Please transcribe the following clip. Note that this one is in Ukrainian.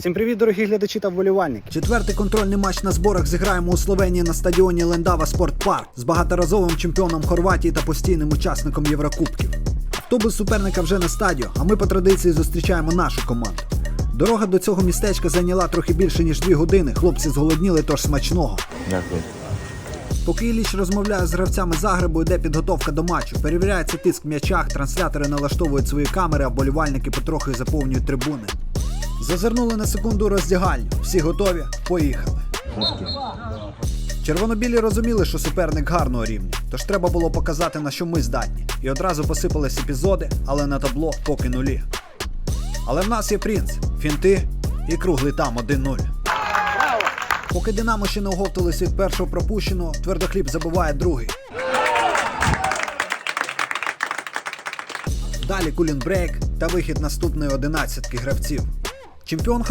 Всім привіт, дорогі глядачі та вболівальники. Четвертий контрольний матч на зборах зіграємо у Словенії на стадіоні Лендава Спортпарк з багаторазовим чемпіоном Хорватії та постійним учасником Єврокубків. Автобус суперника вже на стадіо, а ми по традиції зустрічаємо нашу команду. Дорога до цього містечка зайняла трохи більше ніж дві години. Хлопці зголодніли, тож смачного. Дякую. Поки Іліч розмовляє з гравцями Загребу, йде підготовка до матчу. Перевіряється тиск в м'ячах, транслятори налаштовують свої камери, а болівальники потрохи заповнюють трибуни. Зазирнули на секунду роздягальню. Всі готові? Поїхали. Червонобілі розуміли, що суперник гарного рівня, тож треба було показати, на що ми здатні. І одразу посипались епізоди, але на табло поки нулі. Але в нас є принц, фінти і круглий там 1-0. Поки Динамо ще не оговталися від першого пропущеного, твердохліб забиває другий. Далі кулінбрейк та вихід наступної одинадцятки гравців. Чемпіон Хорватії